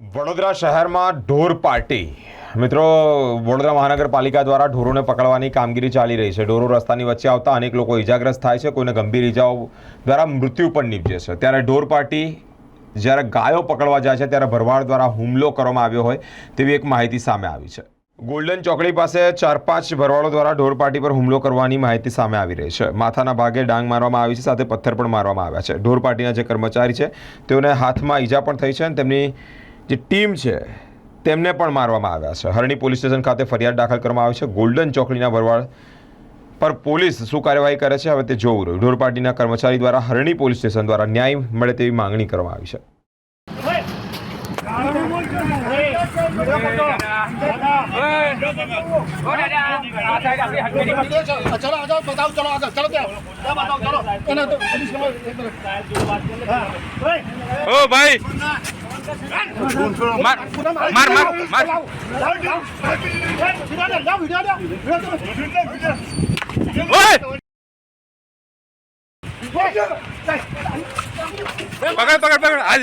વડોદરા શહેરમાં ઢોર પાર્ટી. મિત્રો, વડોદરા મહાનગરપાલિકા દ્વારા ઢોરોને પકડવાની કામગીરી ચાલી રહી છે. ઢોરો રસ્તાની વચ્ચે આવતા અનેક લોકો ઇજાગ્રસ્ત થાય છે, કોઈને ગંભીર ઇજાઓ દ્વારા મૃત્યુ પણ નીપજે છે. ત્યારે ઢોર પાર્ટી જ્યારે ગાયો પકડવા જાય છે, ત્યારે ભરવાડ દ્વારા હુમલો કરવામાં આવ્યો હોય તેવી એક માહિતી સામે આવી છે. ગોલ્ડન ચોકડી પાસે ચાર પાંચ ભરવાડો દ્વારા ઢોર પાર્ટી પર હુમલો કરવાની માહિતી સામે આવી રહી છે. માથાના ભાગે ડાંગ મારવામાં આવી છે, સાથે પથ્થર પણ મારવામાં આવ્યા છે. ઢોર પાર્ટીના જે કર્મચારી છે, તેઓને હાથમાં ઈજા પણ થઈ છે અને તેમની જે ટીમ છે, તેમને પણ મારવામાં આવ્યા છે. હરણી પોલીસ સ્ટેશન ખાતે ફરિયાદ દાખલ કરવામાં આવી છે. ગોલ્ડન ચોકડીના ભરવાડ પર પોલીસ શું કાર્યવાહી કરે છે, હવે તે જોવું રહ્યું. ઢોર પાર્ટીના કર્મચારી દ્વારા હરણી પોલીસ સ્ટેશન દ્વારા ન્યાય મળે તેવી માંગણી કરવામાં આવી છે. ઓ ભાઈ! માર માર માર માર લાવો, લાવો, લાવો. વિડિયો લે, લાવો, વિડિયો લે. વિડિયો લે. ઓય ઓય, ચાલ. પકડ પકડ પકડ હાલ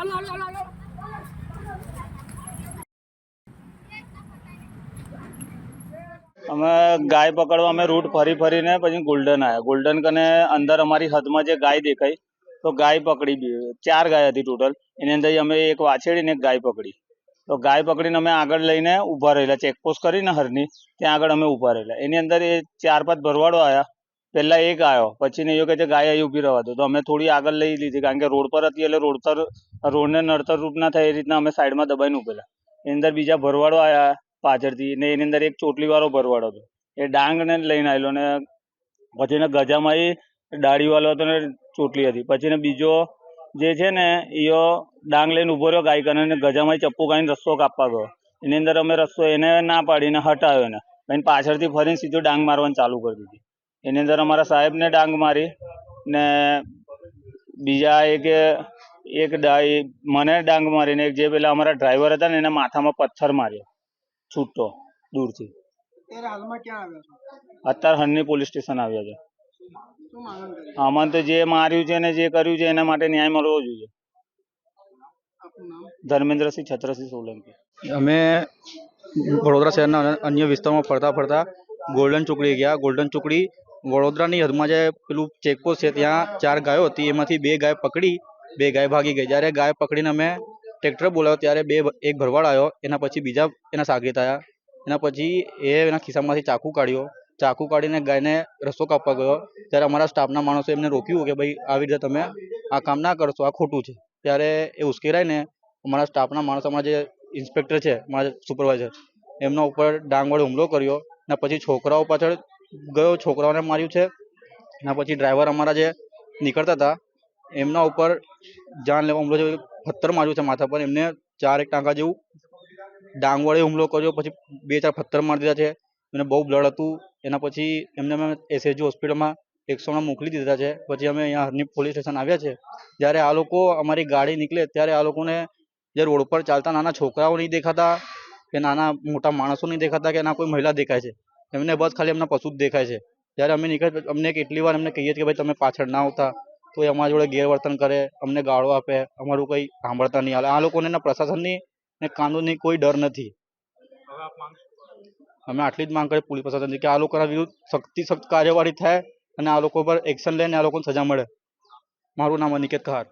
આલો, આલો, આલો. અમે ગાય પકડવા અમે રૂટ ફરી ફરીને પછી ગોલ્ડન આવ્યા ગોલ્ડન કને અંદર અમારી હદમાં જે ગાય દેખાઈ તો ગાય પકડી બી. ચાર ગાય હતી ટોટલ એની અંદર અમે એક વાછેડી ને એક ગાય પકડી. તો ગાય પકડીને અમે આગળ લઈને ઊભા રહેલા. ચેકપોસ્ટ કરીને હરની ત્યાં આગળ અમે ઊભા રહેલા. એની અંદર એ ચાર પાંચ ભરવાડો આવ્યા પહેલા એક આવ્યો પછી ને એ કહે છે ગાય અહીં ઊભી રહેવા દો. તો અમે થોડી આગળ લઈ લીધી, કારણ કે રોડ પર હતી એટલે રોડ પર, રોડને નડતર રૂપ ના થાય એ રીતના અમે સાઈડમાં દબાઈને ઉભેલા એની અંદર બીજા ભરવાડો આવ્યા પાછળથી, ને એની અંદર એક ચોટલીવાળો ભરવાડો હતો. એ ડાંગ ને લઈને આવેલો ને પછી ગજામાં એ દાડીવાળો હતો ને ચોટલી હતી. પછી ને બીજો જે છે ને, ઈયો ડાંગ લઈને ઊભો રહ્યો ગાય કરીને ગજામાં ચપ્પુ કાઢીને રસ્તો કાપવા ગયો. એની અંદર અમે રસ્તો એને ના પાડીને હટાવ્યો એને. પછી પાછળથી ફરીને સીધો ડાંગ મારવાનું ચાલુ કરી દીધી. એની અંદર અમારા સાહેબને ડાંગ મારી ને બીજા એક એક ડાઈ મને ડાંગ મારીને એક જે પેલા અમારા ડ્રાઈવર હતા ને એના માથામાં પથ્થર માર્યો છૂટો દૂરથી. અત્યારે હન્ની પોલીસ સ્ટેશન આવ્યા છે. આમાં તો જે માર્યું છે ને જે કર્યું છે એના માટે ન્યાય મળવો જોઈએ. ધર્મેન્દ્રસિંહ છત્રસિંહ સોલંકી. અમે વડોદરા શહેરના અન્ય- અન્ય વિસ્તારમાં ફરતા ફરતા ગોલ્ડન ચોકડી ગયા. ગોલ્ડન ચોકડી વડોદરાની હદમાં જે પેલું ચેકપોસ્ટ છે, ત્યાં ચાર ગાયો હતી. એમાંથી બે ગાય પકડી, બે ગાય ભાગી ગઈ. જ્યારે ગાય પકડીને અમે ટ્રેક્ટર બોલાવ્યો, ત્યારે બે એક ભરવાડ આવ્યો. એના પછી બીજા એના સાગરીત આવ્યા એના પછી એ એના ખિસ્સામાંથી ચાકુ કાઢ્યો. ચાકુ કાઢીને ગાયને રસ્તો કાપવા ગયો. ત્યારે અમારા સ્ટાફના માણસો એમને રોક્યું કે ભાઈ, આવી રીતે તમે આ કામ ના કરશો, આ ખોટું છે. ત્યારે એ ઉશ્કેરાઈને અમારા સ્ટાફના માણસો, અમારા જે ઇન્સ્પેક્ટર છે, મારા સુપરવાઇઝર એમના ઉપર ડાંગ વડે હુમલો કર્યો. ને પછી છોકરાઓ પાછળ ગયો, છોકરાઓને માર્યું છે. એના પછી ડ્રાઈવર અમારા જે નીકળતા હતા, એમના ઉપર જાનલેવા હુમલો જેવું પથ્થર માર્યું છે માથા પર. એમને ચાર એક ટાંકા જેવું ડાંગ વડે હુમલો કર્યો, પછી બે ચાર પથ્થર મારી દીધા છે. એને બહુ બ્લડ હતું. એના પછી એમને અમે એસએચજી હોસ્પિટલમાં એકસોમાં મોકલી દીધા છે. પછી અમે અહીંયા હરની પોલીસ સ્ટેશન આવ્યા છે. જ્યારે આ લોકો અમારી ગાડી નીકળે, ત્યારે આ લોકોને જે રોડ પર ચાલતા નાના છોકરાઓ નહીં દેખાતા, કે નાના મોટા માણસો નહીં દેખાતા, કે ના કોઈ મહિલા દેખાય છે. એમને બસ ખાલી એમના પશુ જ દેખાય છે. જ્યારે અમે નીકળ અમને કેટલી વાર એમને કહીએ કે ભાઈ તમે પાછળ ના આવતા, તો એ અમારા જોડે ગેરવર્તન કરે, અમને ગાળો આપે, અમારું કંઈ સાંભળતા નહીં હાલે. આ લોકોને એના પ્રશાસનની ને કાનૂનની કોઈ ડર નથી. અમે આટલી જ માંગ કરીએ પોલીસ પ્રશાસનથી કે આ લોકોના વિરુદ્ધ શક્તિ સખ્ત કાર્યવાહી થાય અને આ લોકો પર એક્શન લઈને આ લોકોને સજા મળે. મારું નામ અનિકેત કહાર.